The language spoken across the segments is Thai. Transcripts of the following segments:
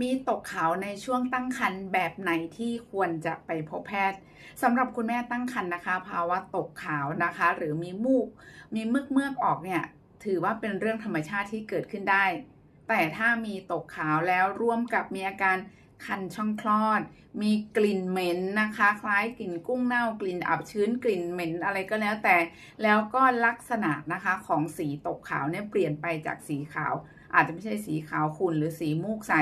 มีตกขาวในช่วงตั้งครรภ์แบบไหนที่ควรจะไปพบแพทย์สำหรับคุณแม่ตั้งครรภ์นะคะ ภาวะตกขาวนะคะ หรือมีมูก มีเมือกเมือกออกเนี่ย ถือว่าเป็นเรื่องธรรมชาติที่เกิดขึ้นได้ แต่ถ้ามีตกขาวแล้วร่วมกับมีอาการคันช่องคลอด มีกลิ่นเหม็นนะคะ คล้ายกลิ่นกุ้งเน่ากลิ่นอับชื้นกลิ่นเหม็นอะไรก็แล้วแต่ แล้วก็ลักษณะนะคะของสีตกขาวเนี่ยเปลี่ยนไปจากสีขาว อาจจะไม่ใช่สีขาวขุ่นหรือสีมูกใส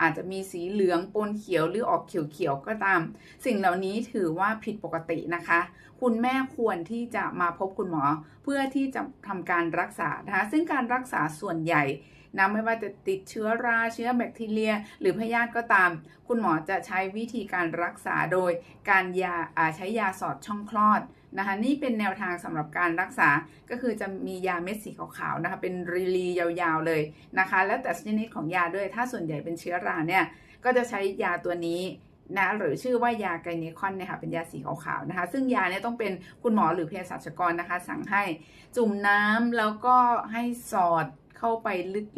อาจจะมีสีเหลืองปนเขียวหรือออกเขียวๆก็ตาม สิ่งเหล่านี้ถือว่าผิดปกตินะคะ คุณแม่ควรที่จะมาพบคุณหมอ เพื่อที่จะทำการรักษานะคะซึ่งการรักษาส่วนใหญ่นะไม่ว่าจะติดเชื้อราเชื้อแบคทีเรีย หรือพยาธิก็ตาม คุณหมอจะใช้วิธีการรักษาโดย การยาอ่าใช้ยาสอดช่องคลอดนะคะนี่เป็นแนวทางสำหรับการรักษาก็คือจะมียาเม็ดสีขาวๆนะคะเป็นรีลียาวๆเลยนะคะ แล้วแต่ชนิดของยาด้วย ถ้าส่วนใหญ่เป็นเชื้อราเนี่ย ก็จะใช้ยาตัวนี้นะหรือชื่อว่ายาไกเนคอนเนี่ยค่ะเป็นยาสีขาวๆนะคะ ซึ่งยาเนี่ยต้องเป็นคุณหมอหรือเภสัชกรนะคะ สั่งให้จุ่มน้ำแล้วก็ให้สอดเข้าไป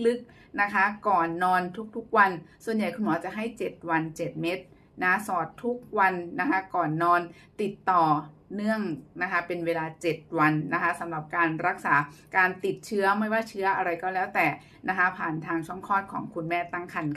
ลึกๆนะคะ ก่อนนอนทุกๆวัน ส่วนใหญ่คุณหมอจะให้ 7 วัน 7 เม็ด นะสอดทุกวันนะคะก่อนนอนติดต่อเนื่องนะคะเป็นเวลา 7 วันนะคะสำหรับการรักษาการติดเชื้อไม่ว่าเชื้ออะไรก็แล้วแต่นะคะผ่านทางช่องคลอดของคุณแม่ตั้งครรภ์